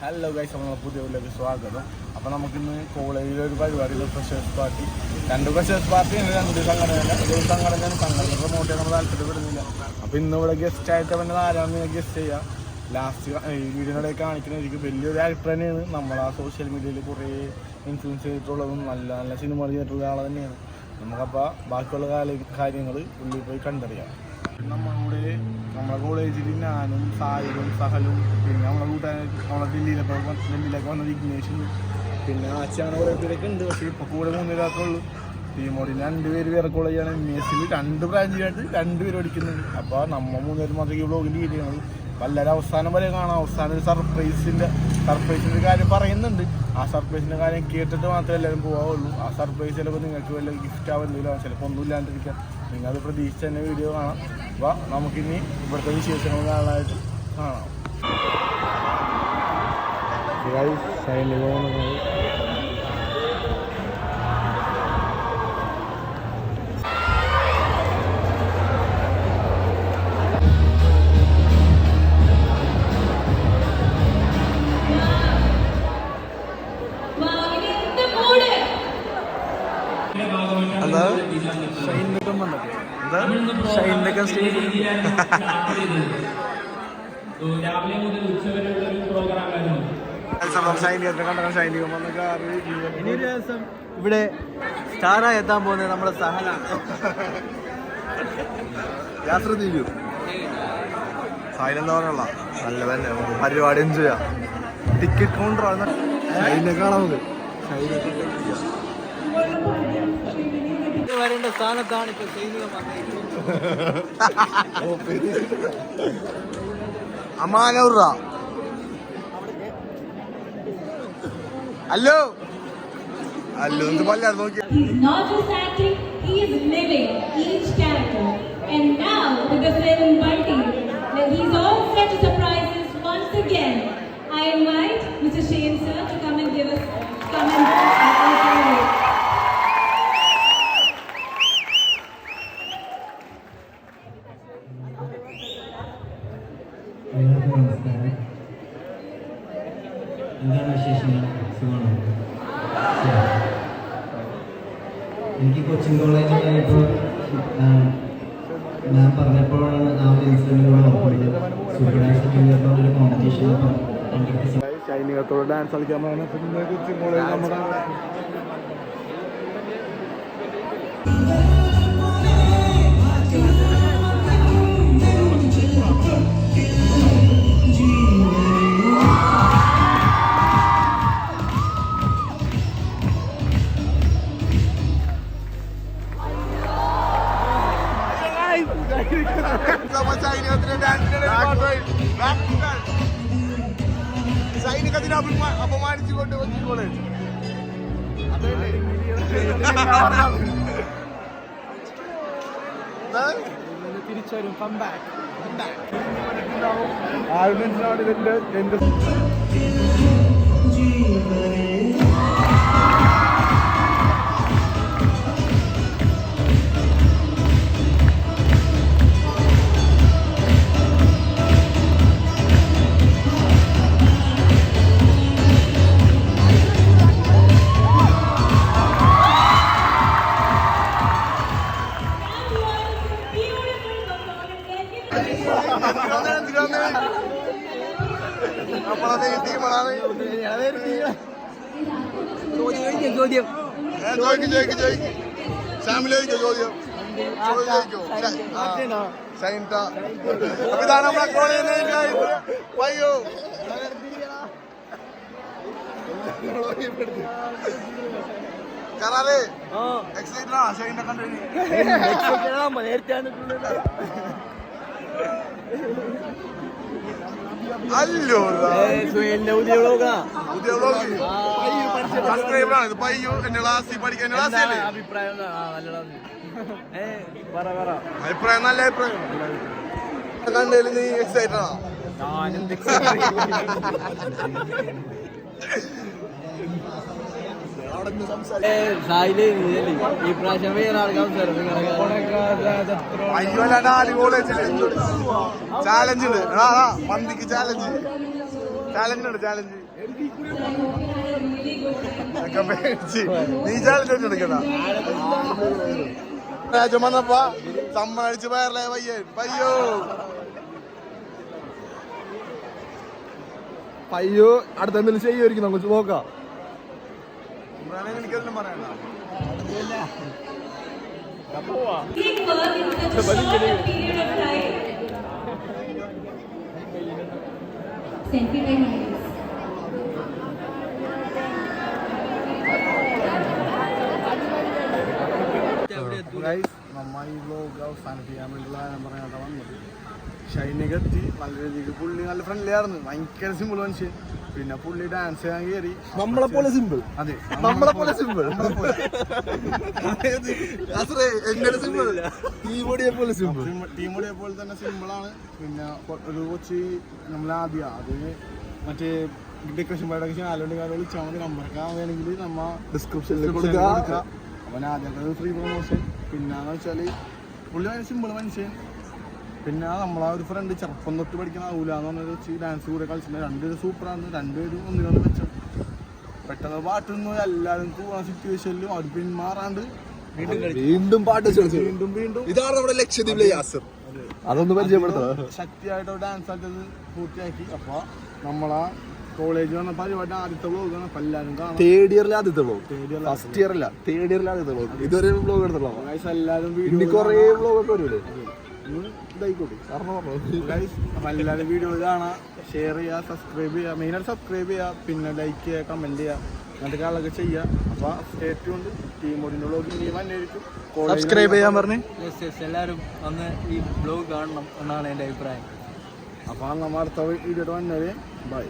Hello guys നമ്മളെ പുതിയ വീട്ടിലേക്ക് സ്വാഗതം. അപ്പോൾ നമുക്കിന്ന് കോളേജിലെ ഒരു പരിപാടി ഫ്രഷേഴ്സ് പാർട്ടി രണ്ട് ഫ്രഷേഴ്സ് പാർട്ടി ഉണ്ട് രണ്ട് സംഘടന ഒരു സംഘടന. സംഘടന പ്രൊമോട്ട് ചെയ്യാൻ നമ്മൾ താല്പര്യപ്പെടുന്നില്ല. അപ്പോൾ ഇന്ന് ഇവിടെ ഗസ്റ്റ് ആയിട്ട് പിന്നെ ഞാൻ ഗസ്റ്റ് ചെയ്യാം. ലാസ്റ്റ് ഈ വീഡിയോയുടെ കാണിക്കുന്നതായിരിക്കും വലിയൊരു ആക്ടർ തന്നെയാണ്. നമ്മൾ ആ സോഷ്യൽ മീഡിയയിൽ കുറേ ഇൻഫ്ലുവൻസ് ചെയ്തിട്ടുള്ളതും നല്ല നല്ല സിനിമ ചെയ്തിട്ടുള്ള ആൾ തന്നെയാണ്. നമുക്കപ്പോൾ ബാക്കിയുള്ള കാര്യങ്ങൾ ഉള്ളിൽ പോയി കണ്ടറിയാം. നമ്മളുടെ നമ്മളെ കോളേജിൽ ഞാനും സായിലും സഹലും പിന്നെ നമ്മളെ കൂട്ടുകാരും നമ്മളെ ഡൽഹിയിലൊക്കെ ഡൽഹിയിലൊക്കെ വന്ന വിഘ്നേഷും പിന്നെ ആച്ചാണ് കുറേ പേരൊക്കെ ഉണ്ട്. പക്ഷേ ഇപ്പോൾ കൂടെ മൂന്ന് ടീം രണ്ടുപേര് രണ്ട് പേര് വേറെ കോളേജാണ് എം എസ് രണ്ട് ബ്രാഞ്ചിലായിട്ട് രണ്ട് പേര് അപ്പോൾ നമ്മൾ മൂന്ന് മാത്രമേ ഈ ലീഡ് ചെയ്യണത് വല്ലൊരു അവസാനം വരെ കാണാം. അവസാനം ഒരു സർപ്രൈസിന്റെ സർപ്രൈസിന്റെ കാര്യം പറയുന്നുണ്ട്. ആ സർപ്രൈസിന്റെ കാര്യം കേട്ടിട്ട് മാത്രമേ എല്ലാവരും പോകാവുള്ളൂ ആ സർപ്രൈസ് ചിലപ്പോൾ നിങ്ങൾക്ക് വല്ല ഗിഫ്റ്റ് ആവുന്നില്ല ചിലപ്പോൾ ഒന്നും ഇല്ലാണ്ടിരിക്കാം. നിങ്ങൾ അത് പ്രതീക്ഷിച്ച് തന്നെ വീഡിയോ കാണാം. അപ്പോൾ നമുക്കിനി ഇവിടുത്തെ വിശേഷങ്ങൾ കാണാനായിട്ട് കാണാം സൈനിക വാങ്ങിന്റെ എന്താ? വന്നിട്ട് എന്താ സ്റ്റേജ് ഇവിടെ സ്റ്റാറായി എത്താൻ പോകുന്നത് നമ്മുടെ സഹലാണ് യാത്ര തീരൂ സൈലെന്താ പറയുള്ള നല്ല തന്നെ പരിപാടി എൻജോയ് ചെയ്യാം. ടിക്കറ്റ് കൗണ്ടർ ആണ്. ഷൈനെ കാണാം നമുക്ക് വരേണ്ട സ്ഥാനത്താണ് ഇപ്പൊ സൈനികം അമാനൂറ അല്ലോ ഹലോ എന്ത് പല്ലാ നോക്കി he is living each character. And now, with the film Bunty, that he's all set to surprise us once again. I invite Mr. Shane sir to come and give us, come and എല്ലാവർക്കും നമസ്കാരം. എന്താണ് വിശേഷങ്ങൾ സുഖമാണോ? എനിക്ക് കൊച്ചിൻ കോളേജിൽ കഴിഞ്ഞപ്പോൾ ഞാൻ പറഞ്ഞപ്പോഴാണ് ആ ഒരു ഇൻസിഡന്റ് കൂടെ ഓർക്കുന്നത് സൂപ്പർ ഡാൻസ് കഴിഞ്ഞപ്പോൾ ഒരു കോമ്പറ്റീഷൻ അടുത്ത് സൈനികത്തോട് ഡാൻസ് കളിക്കാൻ നമ്മുടെ സൈനികത്തിന് അപമാനിച്ചുകൊണ്ട് കൊച്ചി കോളേജ് തിരിച്ചുവരും എന്റെ ചോദ്യം ചോദ്യം ചോദ്യം സൈന്റ അപ്പൊ ഇതാണ് നമ്മളെ കോളേജിലെ വയ്യോ കറാറേ ആ എക്സൈറ്റഡ് ആ ഷൈന്റെ കണ്ടു നേരത്തെ അല്ലോ സുഹേലിന്റെ പുതിയ വ്ളോഗാ പുതിയ സബ്സ്ക്രൈബർ ആണ് ഇത് പയ്യോ എന്റെ ക്ലാസ്സിൽ പഠിക്കാൻ എന്റെ എന്താ ക്ലാസ്സിൽ അഭിപ്രായം നല്ലതാണ് ഏ പറ പറ അഭിപ്രായം നല്ല അഭിപ്രായം കണ്ടതിൽ നീ എക്സൈറ്റഡ് ആണോ ഞാനെന്ത് സായിൽ ഈ പ്രാവശ്യം വേറെ ആൾക്കാർ അയ്യോ കോളേജിൽ ചാലഞ്ച് ഉണ്ട്. മന്തിക്ക് ചാലഞ്ച് ചാലഞ്ച് ഉണ്ട് ചാലഞ്ച് നീ ചാലഞ്ച് എടുക്കണ രാജ്യം വന്നപ്പോ സമ്മതിച്ച് വയറിലെ പയ്യൻ. പയ്യോ? പയ്യോ അടുത്ത എന്തെങ്കിലും ചെയ്യുമായിരിക്കും നമുക്ക് നോക്കാം. Selfie time, guys. ഗൈസ് നമ്മ ഈ വ്ലോഗ് അവസാനിപ്പിക്കാൻ വേണ്ടിയുള്ള ഞാൻ പറയാനാണ് വന്നത്. ഷൈനിക എത്തി. നല്ല രീതിക്ക് പുള്ളി നല്ല ഫ്രണ്ട്ലി ആയിരുന്നു. ഭയങ്കര സിമ്പിൾ മനുഷ്യൻ. പിന്നെ പുള്ളി ഡാൻസ് ചെയ്യാൻ കയറി നമ്മളെ പോലെ സിമ്പിൾ അതെ. നമ്മളെ പോലെ സിമ്പിൾ. എങ്ങനെ സിമ്പിൾ ടീമോടിയെ പോലെ സിമ്പിൾ ടീമോടിയെ പോലെ തന്നെ സിമ്പിൾ ആണ്. പിന്നെ ഒരു കൊച്ചി നമ്മൾ ആദ്യം അത് മറ്റേ ഡെക്കറേഷൻ പാടൊക്കെ ആലോണ്ട് കാര്യം വിളിച്ചാൽ മതി. നമ്പർ വേണമെങ്കിൽ നമ്മ ഡിസ്ക്രിപ്ഷനിൽ കൊടുക്കുക അവൻ ആദ്യമൊക്കെ ഫ്രീ പ്രൊമോഷൻ പിന്നെ വെച്ചാൽ പുള്ളി സിമ്പിൾ മനുഷ്യൻ. പിന്നെ നമ്മളാ ഒരു ഫ്രണ്ട് ചെറുപ്പം തൊട്ട് പഠിക്കുന്ന ആവൂല എന്ന് പറഞ്ഞ വെച്ച് ഡാൻസ് കൂടെ കളിച്ചിട്ടുണ്ട്. രണ്ടുപേരും സൂപ്പറാണ് രണ്ടുപേരും ഒന്നിനൊന്ന് വെച്ച പെട്ടെന്ന് പാട്ടൊന്നും എല്ലാവരും പോകുന്ന സിറ്റുവേഷനിലും അവർ പിന്മാറാണ്ട് വീണ്ടും പാട്ട് വീണ്ടും വീണ്ടും ഇതാണ് നമ്മുടെ ലക്ഷദ്വീപിലെ യാസർ. അതൊന്ന് പരിചയപ്പെടുത്തുക ശക്തിയായിട്ട് ഡാൻസ് ആക്കിയത് പൂർത്തിയാക്കി. അപ്പൊ നമ്മളാ കോളേജ് വന്ന പരിപാടി ആദ്യത്തെ അപ്പൊ എല്ലാവരും കാണാം. തേർഡ് ഇയറിലെ ആദ്യത്തെ ബ്ലോഗ് year ഫസ്റ്റ് ഇയർ അല്ല. തേർഡ് ഇയറിൽ ആദ്യത്തെ ബ്ലോഗ് ഇതുവരെ ബ്ലോഗ് എടുത്തുള്ളൂ എല്ലാവരും ഇനി വീഡിയോ ബ്ലോഗ് ഒക്കെ വരൂലേ? ഇതായിക്കോട്ടെ. അപ്പൊ എല്ലാവരും വീഡിയോ കാണാം ഷെയർ ചെയ്യുക സബ്സ്ക്രൈബ് ചെയ്യുക മെയിനായിട്ട് സബ്സ്ക്രൈബ് ചെയ്യുക പിന്നെ ലൈക്ക് ചെയ്യുക കമന്റ് ചെയ്യുക അങ്ങനത്തെ കാര്യങ്ങളൊക്കെ ചെയ്യുക അപ്പോൾ സ്റ്റേറ്റ് കൊണ്ട് ടീമോടിന്റെ വ്ലോഗ് ഇനിയും അന്വേഷിക്കും. സബ്സ്ക്രൈബ് ചെയ്യാൻ പറഞ്ഞ്. യെസ് യെസ് എല്ലാവരും ഒന്ന് ഈ ബ്ലോഗ് കാണണം എന്നാണ് എന്റെ അഭിപ്രായം. അപ്പൊ നമ്മൾ അടുത്ത വീഡിയോ വന്നവരെ ബൈ